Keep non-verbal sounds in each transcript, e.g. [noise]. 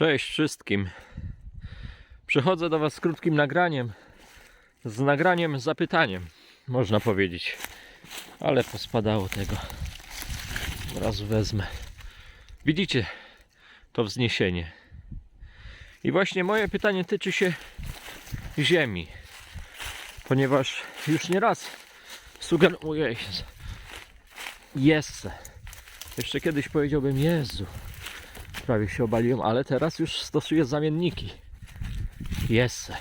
Cześć wszystkim. Przychodzę do Was z krótkim nagraniem. Z nagraniem zapytaniem, można powiedzieć. Ale pospadało tego. Od razu wezmę. Widzicie to wzniesienie. I właśnie moje pytanie tyczy się ziemi. Ponieważ już nie raz sugeruję. Jest. Jeszcze kiedyś powiedziałbym Jezu prawie się obaliłem, ale teraz już stosuję zamienniki. Jest.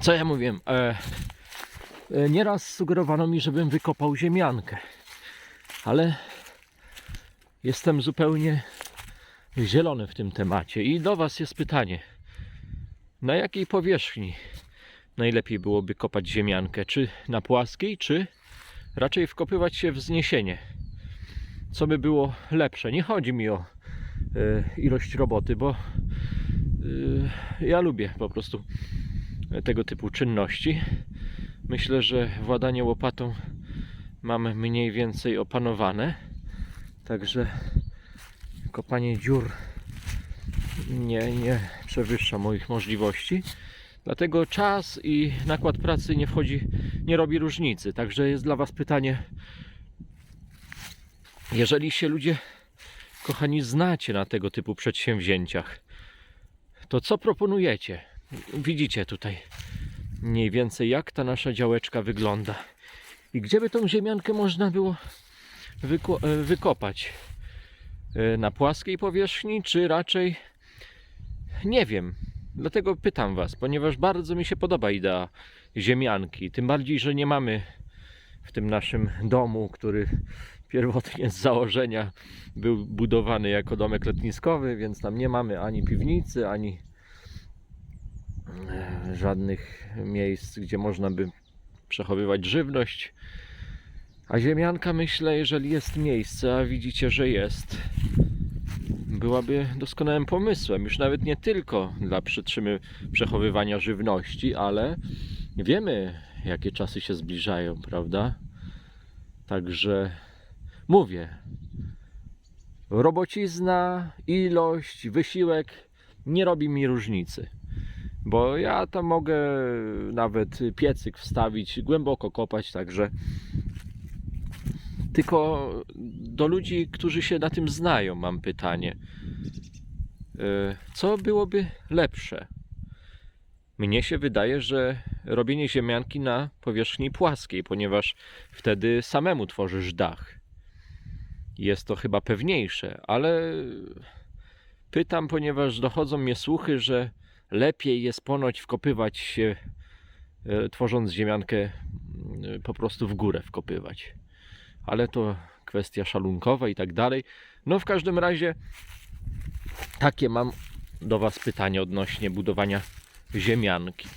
Co ja mówiłem? E, e, nieraz sugerowano mi, żebym wykopał ziemiankę, ale jestem zupełnie zielony w tym temacie. I do Was jest pytanie: na jakiej powierzchni najlepiej byłoby kopać ziemiankę? Czy na płaskiej, czy raczej wkopywać się w wzniesienie? Co by było lepsze. Nie chodzi mi o e, ilość roboty, bo e, ja lubię po prostu tego typu czynności. Myślę, że władanie łopatą mam mniej więcej opanowane. Także kopanie dziur nie, nie przewyższa moich możliwości. Dlatego czas i nakład pracy nie wchodzi, nie robi różnicy. Także jest dla Was pytanie, jeżeli się ludzie, kochani, znacie na tego typu przedsięwzięciach, to co proponujecie? Widzicie tutaj mniej więcej jak ta nasza działeczka wygląda. I gdzie by tą ziemiankę można było e, wykopać? E, Na płaskiej powierzchni, czy raczej nie wiem. Dlatego pytam Was, ponieważ bardzo mi się podoba idea ziemianki. Tym bardziej, że nie mamy w tym naszym domu, który pierwotnie z założenia był budowany jako domek letniskowy, więc tam nie mamy ani piwnicy, ani e, żadnych miejsc, gdzie można by przechowywać żywność. A ziemianka, myślę, jeżeli jest miejsce, a widzicie, że jest, byłaby doskonałym pomysłem. Już nawet nie tylko dla przytrzymy przechowywania żywności, ale wiemy, jakie czasy się zbliżają, prawda? Także mówię, robocizna, ilość, wysiłek nie robi mi różnicy. Bo ja tam mogę nawet piecyk wstawić, głęboko kopać, także tylko do ludzi, którzy się na tym znają, mam pytanie. E, Co byłoby lepsze? Mnie się wydaje, że robienie ziemianki na powierzchni płaskiej, ponieważ wtedy samemu tworzysz dach. Jest to chyba pewniejsze, ale pytam, ponieważ dochodzą mnie słuchy, że lepiej jest ponoć wkopywać się, e, tworząc ziemiankę po prostu w górę wkopywać. Ale to kwestia szalunkowa i tak dalej. No w każdym razie takie mam do Was pytanie odnośnie budowania ziemianki.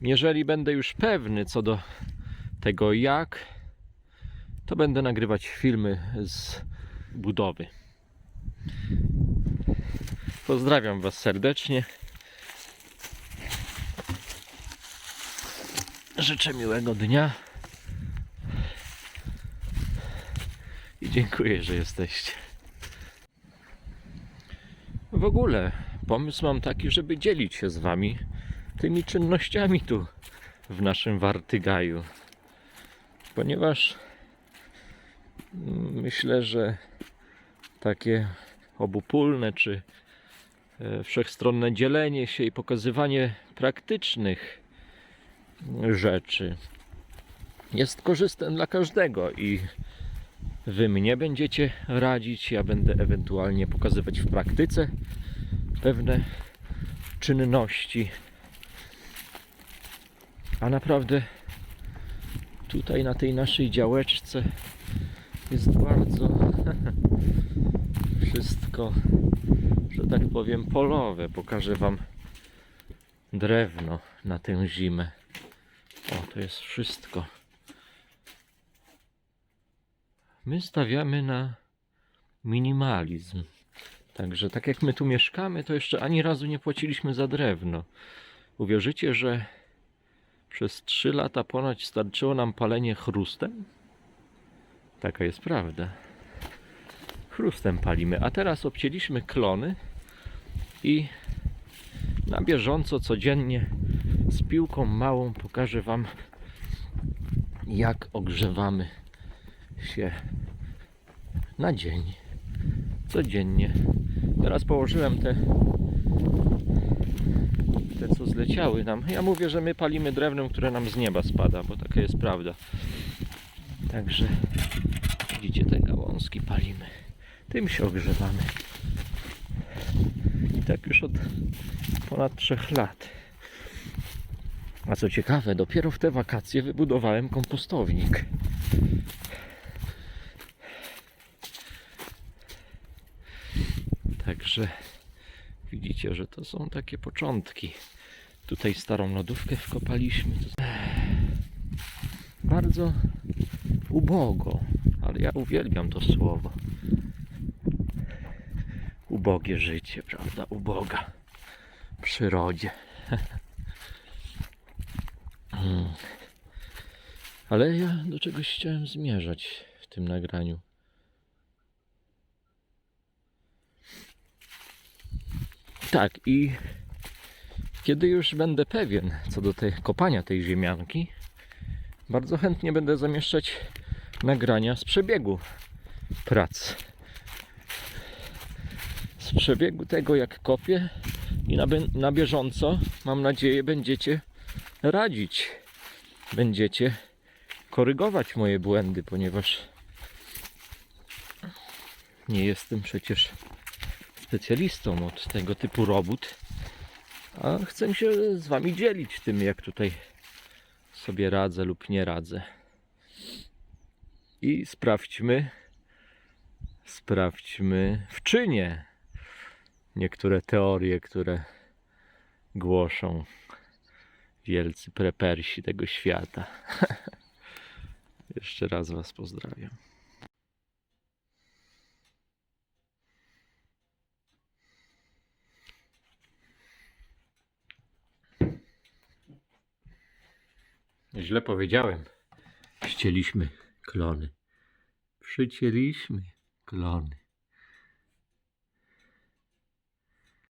Jeżeli będę już pewny co do tego jak, to będę nagrywać filmy z budowy. Pozdrawiam Was serdecznie. Życzę miłego dnia. I dziękuję, że jesteście. W ogóle pomysł mam taki, żeby dzielić się z Wami tymi czynnościami tu w naszym Wartygaju. Ponieważ myślę, że takie obopólne czy e, wszechstronne dzielenie się i pokazywanie praktycznych rzeczy jest korzystne dla każdego i Wy mnie będziecie radzić, ja będę ewentualnie pokazywać w praktyce pewne czynności. A naprawdę tutaj na tej naszej działeczce jest bardzo [laughs] wszystko, że tak powiem, polowe. Pokażę Wam drewno na tę zimę. O, to jest wszystko. My stawiamy na minimalizm. Także tak jak my tu mieszkamy, to jeszcze ani razu nie płaciliśmy za drewno. Uwierzycie, że przez 3 lata ponad starczyło nam palenie chrustem? Taka jest prawda. chrustem palimy. A teraz obcięliśmy klony i na bieżąco, codziennie z piłką małą pokażę Wam, jak ogrzewamy się na dzień. Codziennie. Teraz położyłem te, te co zleciały nam. Ja mówię, że my palimy drewnem, które nam z nieba spada, bo taka jest prawda. Także widzicie te gałązki palimy. Tym się ogrzewamy. I tak już od ponad 3 lat. A co ciekawe, dopiero w te wakacje wybudowałem kompostownik. Także widzicie, że to są takie początki. Tutaj starą lodówkę wkopaliśmy. Bardzo ubogo, ale ja uwielbiam to słowo. Ubogie życie, prawda? Uboga przyrodzie. [laughs] Mm. Ale ja do czegoś chciałem zmierzać w tym nagraniu. Tak, i kiedy już będę pewien co do tej kopania tej ziemianki, bardzo chętnie będę zamieszczać nagrania z przebiegu prac. Z przebiegu tego, jak kopię i na, na bieżąco, mam nadzieję, będziecie radzić. Będziecie korygować moje błędy, ponieważ nie jestem przecież specjalistą od tego typu robót, a chcę się z Wami dzielić tym, jak tutaj sobie radzę lub nie radzę. I sprawdźmy, sprawdźmy w czynie niektóre teorie, które głoszą wielcy prepersi tego świata. [laughs] Jeszcze raz Was pozdrawiam. Źle powiedziałem. Ścieliśmy klony. Przycięliśmy klony.